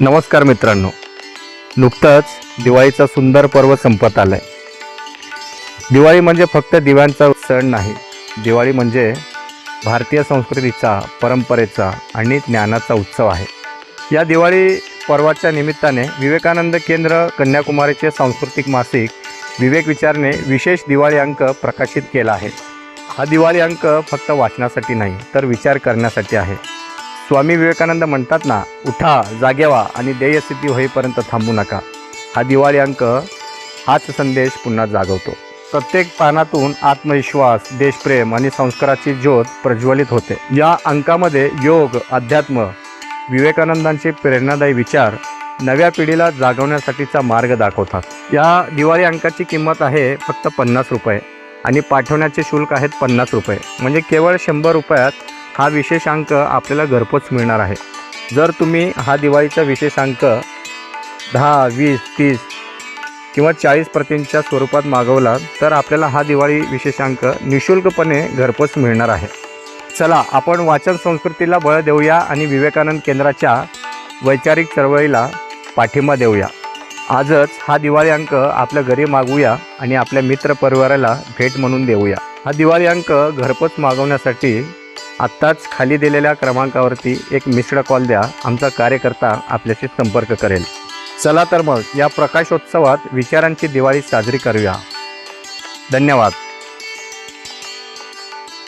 नमस्कार मित्रांनो. नुकतंच दिवाळीचा सुंदर पर्व संपत आलंय. दिवाळी म्हणजे फक्त दिव्यांचा सण नाही दिवाळी म्हणजे भारतीय संस्कृतीचा परंपरेचा आणि ज्ञानाचा उत्सव आहे. या दिवाळी पर्वाच्या निमित्ताने विवेकानंद केंद्र कन्याकुमारीचे सांस्कृतिक मासिक विवेक विचारने विशेष दिवाळी अंक प्रकाशित केला आहे. हा दिवाळी अंक फक्त वाचनासाठी नाही तर विचार करण्यासाठी आहे. स्वामी विवेकानंद म्हणतात ना उठा जागेवा आणि ध्येयस्थिती होईपर्यंत थांबू नका. हा दिवाळी अंक हाच संदेश पुन्हा जागवतो. प्रत्येक पानातून आत्मविश्वास देशप्रेम आणि संस्काराची ज्योत प्रज्वलित होते. या अंकामध्ये योग अध्यात्म विवेकानंदांचे प्रेरणादायी विचार नव्या पिढीला जागवण्यासाठीचा मार्ग दाखवतात. या दिवाळी अंकाची किंमत आहे फक्त पन्नास रुपये आणि पाठवण्याचे शुल्क आहेत पन्नास रुपये. म्हणजे केवळ शंभर रुपयात हा विशेष अंक आपल्याला घरपोच मिळणार आहे. जर तुम्ही हा दिवाळीचा विशेष अंक दहा वीस तीस किंवा चाळीस प्रतींच्या स्वरूपात मागवला तर आपल्याला हा दिवाळी विशेष अंक निशुल्कपणे घरपोच मिळणार आहे. चला आपण वाचन संस्कृतीला बळ देऊया आणि विवेकानंद केंद्राच्या वैचारिक चळवळीला पाठिंबा देऊया. आजच हा दिवाळी अंक आपल्या घरी मागवूया आणि आपल्या मित्रपरिवाराला भेट म्हणून देऊया. हा दिवाळी अंक घरपोच मागवण्यासाठी आत्ताच खाली दिलेल्या क्रमांकावरती एक मिस्ड कॉल द्या. आमचा कार्यकर्ता आपल्याशी संपर्क करेल. चला तर मग या प्रकाशोत्सवात विचारांची दिवाळी साजरी करूया. धन्यवाद.